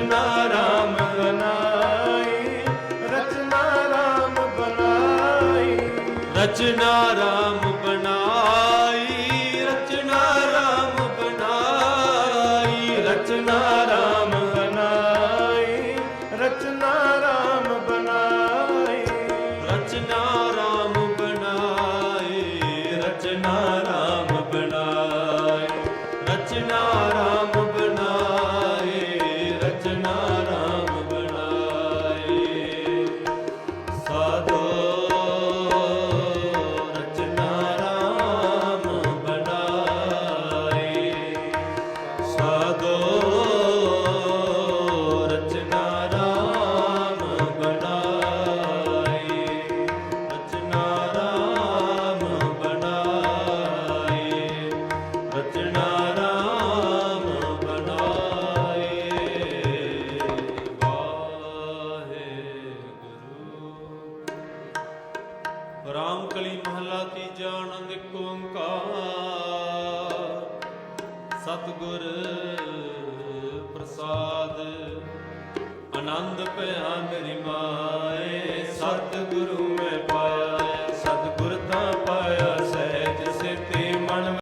ਰਚਨਾ ਰਾਮ ਬਣਾਈ, ਰਚਨਾ ਰਾਮ ਬਨਾਈ ਰਚਨਾ ਰਾਮ ਬਨਾਈ ਰਚਨਾ ਰਾਮ ਬਨਾਈ ਰਚਨਾ ਰਾਮ ਬਣਾਈ, ਰਚਨਾ ਰਾਮ ਬਨਾਈ ਰਚਨਾ ਰਾਮ ਬਣਾਏ ਰਚਨਾ ਰਾਮ ਰਾਮ ਕਲੀ ਮਹਲਾ ਤੀਜਾ ਆਨੰਦ ਇੱਕ ਓੰਕਾਰ ਸਤਿਗੁਰ ਪ੍ਰਸਾਦ। ਆਨੰਦ ਭਇਆ ਮੇਰੀ ਮਾਏ ਸਤਿਗੁਰੂ